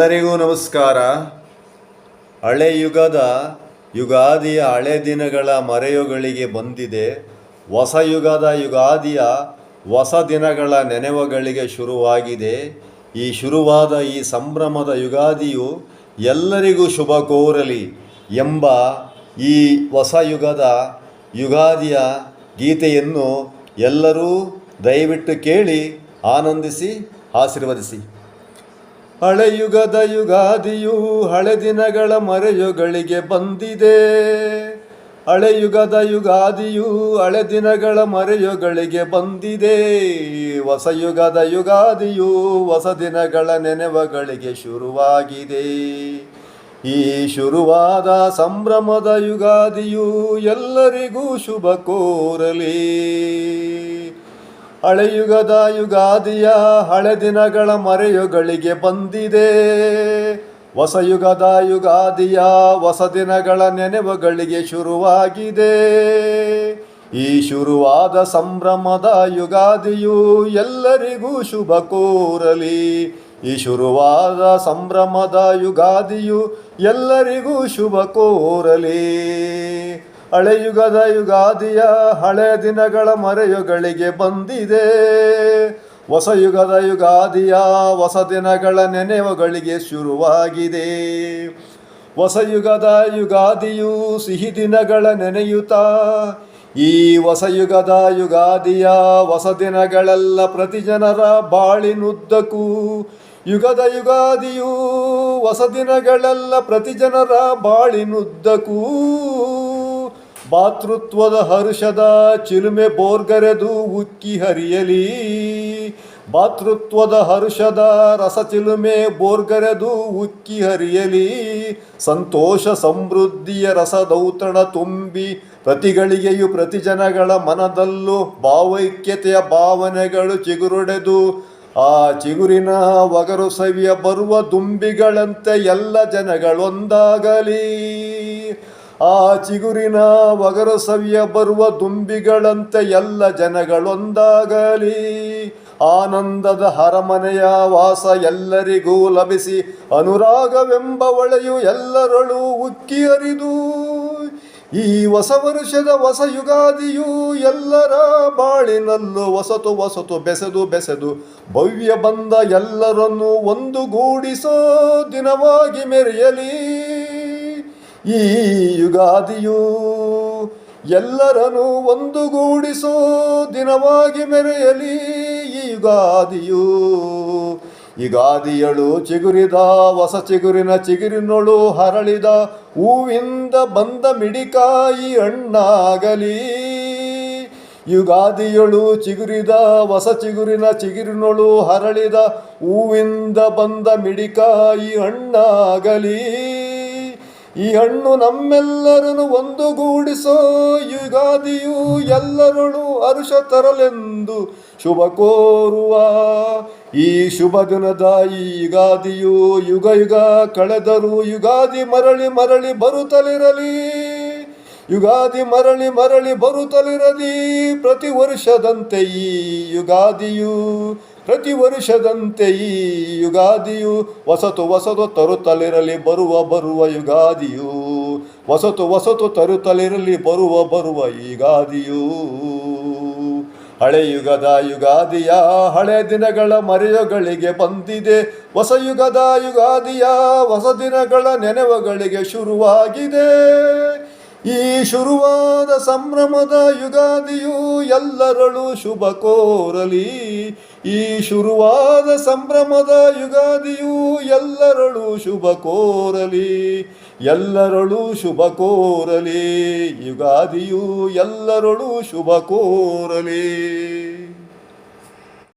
ಎಲ್ಲರಿಗೂ ನಮಸ್ಕಾರ. ಹಳೆ ಯುಗದ ಯುಗಾದಿಯ ಹಳೆ ದಿನಗಳ ಮರೆಯುಗಳಿಗೆ ಬಂದಿದೆ. ಹೊಸ ಯುಗದ ಯುಗಾದಿಯ ಹೊಸ ದಿನಗಳ ನೆನೆವಗಳಿಗೆ ಶುರುವಾಗಿದೆ. ಈ ಶುರುವಾದ ಈ ಸಂಭ್ರಮದ ಯುಗಾದಿಯು ಎಲ್ಲರಿಗೂ ಶುಭ ಕೋರಲಿ ಎಂಬ ಈ ಹೊಸ ಯುಗದ ಯುಗಾದಿಯ ಗೀತೆಯನ್ನು ಎಲ್ಲರೂ ದಯವಿಟ್ಟು ಕೇಳಿ ಆನಂದಿಸಿ, ಆಶೀರ್ವದಿಸಿ. ಹಳೆ ಯುಗದ ಯುಗಾದಿಯು ಹಳೆ ದಿನಗಳ ಮರೆಯುಗಳಿಗೆ ಬಂದಿದೆ. ಹಳೆ ಯುಗದ ಯುಗಾದಿಯು ಹಳೆ ದಿನಗಳ ಮರೆಯುಗಳಿಗೆ ಬಂದಿದೆ. ಹೊಸ ಯುಗದ ಯುಗಾದಿಯು ಹೊಸ ದಿನಗಳ ನೆನೆವಗಳಿಗೆ ಶುರುವಾಗಿದೆ. ಈ ಶುರುವಾದ ಸಂಭ್ರಮದ ಯುಗಾದಿಯು ಎಲ್ಲರಿಗೂ ಶುಭ ಕೋರಲಿ. ಹಳೆಯುಗದ ಯುಗಾದಿಯ ಹಳೆ ದಿನಗಳ ಮರೆಯುಗಳಿಗೆ ಬಂದಿದೆ. ಹೊಸ ಯುಗದ ಯುಗಾದಿಯ ಹೊಸ ದಿನಗಳ ನೆನೆವುಗಳಿಗೆ ಶುರುವಾಗಿದೆ. ಈ ಶುರುವಾದ ಸಂಭ್ರಮದ ಯುಗಾದಿಯು ಎಲ್ಲರಿಗೂ ಶುಭ ಕೋರಲಿ. ಈ ಶುರುವಾದ ಸಂಭ್ರಮದ ಯುಗಾದಿಯು ಎಲ್ಲರಿಗೂ ಶುಭ ಕೋರಲಿ. ಹಳೆಯುಗದ ಯುಗಾದಿಯ ಹಳೆ ದಿನಗಳ ಮರೆಯುಗಳಿಗೆ ಬಂದಿದೆ. ಹೊಸ ಯುಗದ ಯುಗಾದಿಯ ಹೊಸ ದಿನಗಳ ನೆನೆವುಗಳಿಗೆ ಶುರುವಾಗಿದೆ. ಹೊಸ ಯುಗದ ಯುಗಾದಿಯು ಸಿಹಿ ದಿನಗಳ ನೆನೆಯುತ್ತಾ ಈ ಹೊಸ ಯುಗದ ಯುಗಾದಿಯ ಹೊಸ ದಿನಗಳೆಲ್ಲ ಪ್ರತಿ ಜನರ ಬಾಳಿನುದ್ದಕ್ಕೂ ಯುಗದ ಯುಗಾದಿಯು ಹೊಸ ದಿನಗಳೆಲ್ಲ ಪ್ರತಿ ಜನರ ಬಾಳಿನುದ್ದಕ್ಕೂ ಭಾತೃತ್ವದ ಹರ್ಷದ ಚಿಲುಮೆ ಬೋರ್ಗರೆದು ಉಕ್ಕಿ ಹರಿಯಲಿ. ಭಾತೃತ್ವದ ಹರ್ಷದ ರಸ ಚಿಲುಮೆ ಬೋರ್ಗರೆದು ಉಕ್ಕಿ ಹರಿಯಲಿ. ಸಂತೋಷ ಸಮೃದ್ಧಿಯ ರಸದೌತಣ ತುಂಬಿ ಪ್ರತಿಗಳಿಗೆಯು ಪ್ರತಿ ಜನಗಳ ಮನದಲ್ಲೂ ಭಾವೈಕ್ಯತೆಯ ಭಾವನೆಗಳು ಚಿಗುರೊಡೆದು. ಆ ಚಿಗುರಿನ ಒಗರು ಸವಿಯ ಬರುವ ದುಂಬಿಗಳಂತೆ ಎಲ್ಲ ಜನಗಳೊಂದಾಗಲಿ. ಆ ಚಿಗುರಿನ ಒಗರು ಸವಿಯ ಬರುವ ದುಂಬಿಗಳಂತೆ ಎಲ್ಲ ಜನಗಳೊಂದಾಗಲಿ. ಆನಂದದ ಹರಮನೆಯ ವಾಸ ಎಲ್ಲರಿಗೂ ಲಭಿಸಿ ಅನುರಾಗವೆಂಬ ಒಳೆಯು ಎಲ್ಲರಳು ಉಕ್ಕಿ ಹರಿದು ಈ ಹೊಸ ವರುಷದ ಹೊಸ ಯುಗಾದಿಯು ಎಲ್ಲರ ಬಾಳಿನಲ್ಲೂ ಹೊಸತು ಹೊಸತು ಬೆಸೆದು ಬೆಸೆದು ಭವ್ಯ ಬಂದ ಎಲ್ಲರನ್ನು ಒಂದುಗೂಡಿಸೋ ದಿನವಾಗಿ ಮೆರೆಯಲಿ. ಈ ಯುಗಾದಿಯು ಎಲ್ಲರನ್ನು ಒಂದುಗೂಡಿಸೋ ದಿನವಾಗಿ ಮೆರೆಯಲಿ ಈ ಯುಗಾದಿಯು. ಯುಗಾದಿಯಳು ಚಿಗುರಿದ, ಹೊಸ ಚಿಗುರಿನ ಚಿಗುರಿನೊಳು ಹರಳಿದ, ಹೂವಿಂದ ಬಂದ ಮಿಡಿಕಾಯಿ ಹಣ್ಣಾಗಲಿ. ಯುಗಾದಿಯಳು ಚಿಗುರಿದ, ಹೊಸ ಚಿಗುರಿನ ಚಿಗುರಿನೊಳು ಹರಳಿದ, ಹೂವಿಂದ ಬಂದ ಮಿಡಿಕಾಯಿ ಹಣ್ಣಾಗಲಿ. ಈ ಹಣ್ಣು ನಮ್ಮೆಲ್ಲರನ್ನು ಒಂದುಗೂಡಿಸೋ ಯುಗಾದಿಯು ಎಲ್ಲರಳು ಅರುಷ ತರಲೆಂದು ಶುಭ ಕೋರುವ. ಈ ಶುಭ ದಿನದ ಯುಗಾದಿಯು ಯುಗ ಯುಗ ಕಳೆದರೂ ಯುಗಾದಿ ಮರಳಿ ಮರಳಿ ಬರುತ್ತಲಿರಲಿ. ಯುಗಾದಿ ಮರಳಿ ಮರಳಿ ಬರುತ್ತಲಿರಲಿ. ಪ್ರತಿ ವರ್ಷದಂತೆ ಈ ಯುಗಾದಿಯು ಪ್ರತಿ ವರ್ಷದಂತೆ ಈ ಯುಗಾದಿಯು ವಸತು ವಸತು ತರುತ್ತಲಿರಲಿ, ಬರುವ ಬರುವ ಯುಗಾದಿಯು. ವಸತು ವಸತು ತರುತ್ತಲಿರಲಿ, ಬರುವ ಬರುವ ಯುಗಾದಿಯೂ. ಹಳೆ ಯುಗದ ಯುಗಾದಿಯ ಹಳೆ ದಿನಗಳ ಮರೆಯುಗಳಿಗೆ ಬಂದಿದೆ. ಹೊಸ ಯುಗದ ಯುಗಾದಿಯ ಹೊಸ ದಿನಗಳ ನೆನವುಗಳಿಗೆ ಶುರುವಾಗಿದೆ. ಈ ಶುರುವಾದ ಸಂಭ್ರಮದ ಯುಗಾದಿಯು ಎಲ್ಲರಳು ಶುಭ ಕೋರಲಿ. ಈ ಶುರುವಾದ ಸಂಭ್ರಮದ ಯುಗಾದಿಯು ಎಲ್ಲರಳು ಶುಭ ಕೋರಲಿ. ಎಲ್ಲರಳು ಶುಭ ಕೋರಲಿ. ಯುಗಾದಿಯು ಎಲ್ಲರಳು ಶುಭ ಕೋರಲಿ.